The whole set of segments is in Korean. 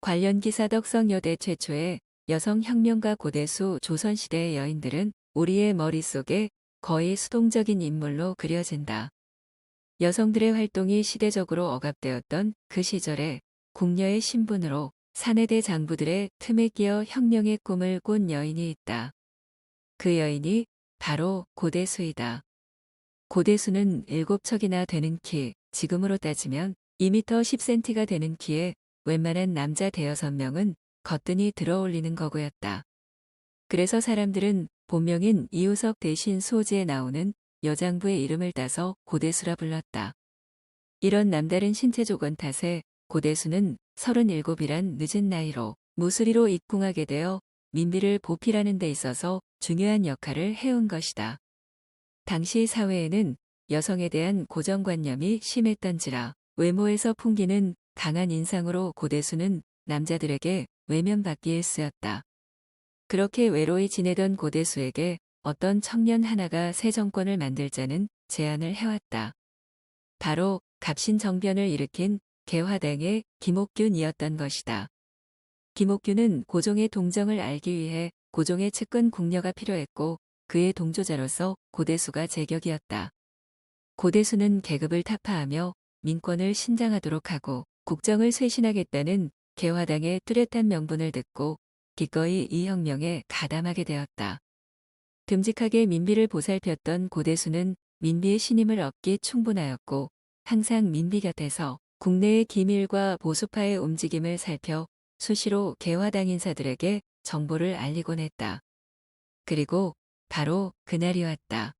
관련 기사 덕성여대 최초의 여성 혁명가 고대수 조선시대의 여인들은 우리의 머릿속에 거의 수동적인 인물로 그려진다. 여성들의 활동이 시대적으로 억압되었던 그 시절에 궁녀의 신분으로 사내대 장부들의 틈에 끼어 혁명의 꿈을 꾼 여인이 있다. 그 여인이 바로 고대수이다. 고대수는 일곱 척이나 되는 키, 지금으로 따지면 2m 10cm가 되는 키에 웬만한 남자 대여섯 명은 거뜬히 들어올리는 거구였다. 그래서 사람들은 본명인 이우석 대신 소지에 나오는 여장부의 이름을 따서 고대수라 불렀다. 이런 남다른 신체 조건 탓에 고대수는 37이란 늦은 나이로 무수리로 입궁하게 되어 민비를 보필하는 데 있어서 중요한 역할을 해온 것이다. 당시 사회에는 여성에 대한 고정관념이 심했던지라 외모에서 풍기는 강한 인상으로 고대수는 남자들에게 외면받기 일쑤였다. 그렇게 외로이 지내던 고대수에게 어떤 청년 하나가 새 정권을 만들자는 제안을 해왔다. 바로 갑신정변을 일으킨 개화당의 김옥균이었던 것이다. 김옥균은 고종의 동정을 알기 위해 고종의 측근 궁녀가 필요했고 그의 동조자로서 고대수가 제격이었다. 고대수는 계급을 타파하며 민권을 신장하도록 하고 국정을 쇄신하겠다는 개화당의 뚜렷한 명분을 듣고 기꺼이 이 혁명에 가담하게 되었다. 듬직하게 민비를 보살폈던 고대수는 민비의 신임을 얻기 충분하였고 항상 민비 곁에서 국내의 기밀과 보수파의 움직임을 살펴 수시로 개화당 인사들에게 정보를 알리곤 했다. 그리고 바로 그날이 왔다.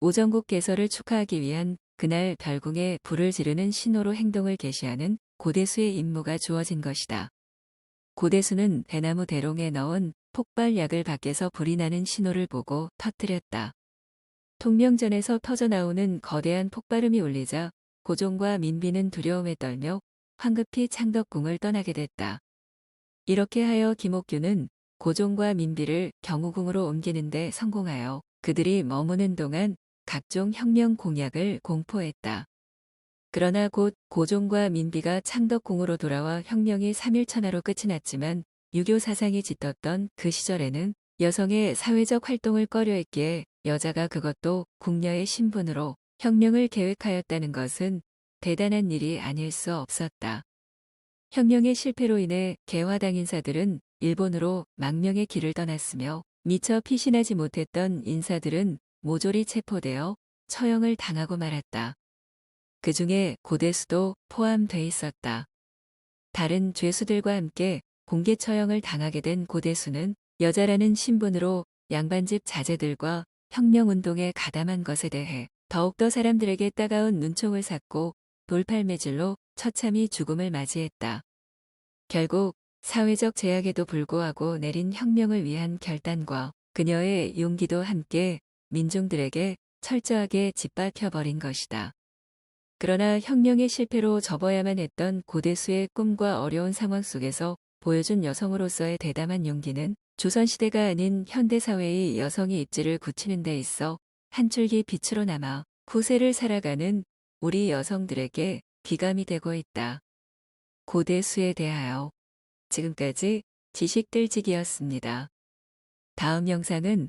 오정국 개설을 축하하기 위한 그날 별궁에 불을 지르는 신호로 행동을 개시하는 고대수의 임무가 주어진 것이다. 고대수는 대나무 대롱에 넣은 폭발약을 밖에서 불이 나는 신호를 보고 터뜨렸다. 통명전에서 터져나오는 거대한 폭발음이 울리자 고종과 민비는 두려움에 떨며 황급히 창덕궁을 떠나게 됐다. 이렇게 하여 김옥규는 고종과 민비를 경우궁으로 옮기는데 성공하여 그들이 머무는 동안 각종 혁명 공약을 공포했다. 그러나 곧 고종과 민비가 창덕궁으로 돌아와 혁명이 3일천하로 끝이 났지만 유교 사상이 짙었던 그 시절에는 여성의 사회적 활동을 꺼려했기에 여자가 그것도 궁녀의 신분으로 혁명을 계획하였다는 것은 대단한 일이 아닐 수 없었다. 혁명의 실패로 인해 개화당 인사들은 일본으로 망명의 길을 떠났으며 미처 피신하지 못했던 인사들은 모조리 체포되어 처형을 당하고 말았다. 그 중에 고대수도 포함돼 있었다. 다른 죄수들과 함께 공개 처형을 당하게 된 고대수는 여자라는 신분으로 양반집 자제들과 혁명운동에 가담한 것에 대해 더욱더 사람들에게 따가운 눈총을 샀고 돌팔매질로 처참히 죽음을 맞이했다. 결국 사회적 제약에도 불구하고 내린 혁명을 위한 결단과 그녀의 용기도 함께 민중들에게 철저하게 짓밟혀버린 것이다. 그러나 혁명의 실패로 접어야만 했던 고대수의 꿈과 어려운 상황 속에서 보여준 여성으로서의 대담한 용기는 조선시대가 아닌 현대사회의 여성의 입지를 굳히는 데 있어 한 줄기 빛으로 남아 후세를 살아가는 우리 여성들에게 비감이 되고 있다. 고대수에 대하여 지금까지 지식들지기였습니다. 다음 영상은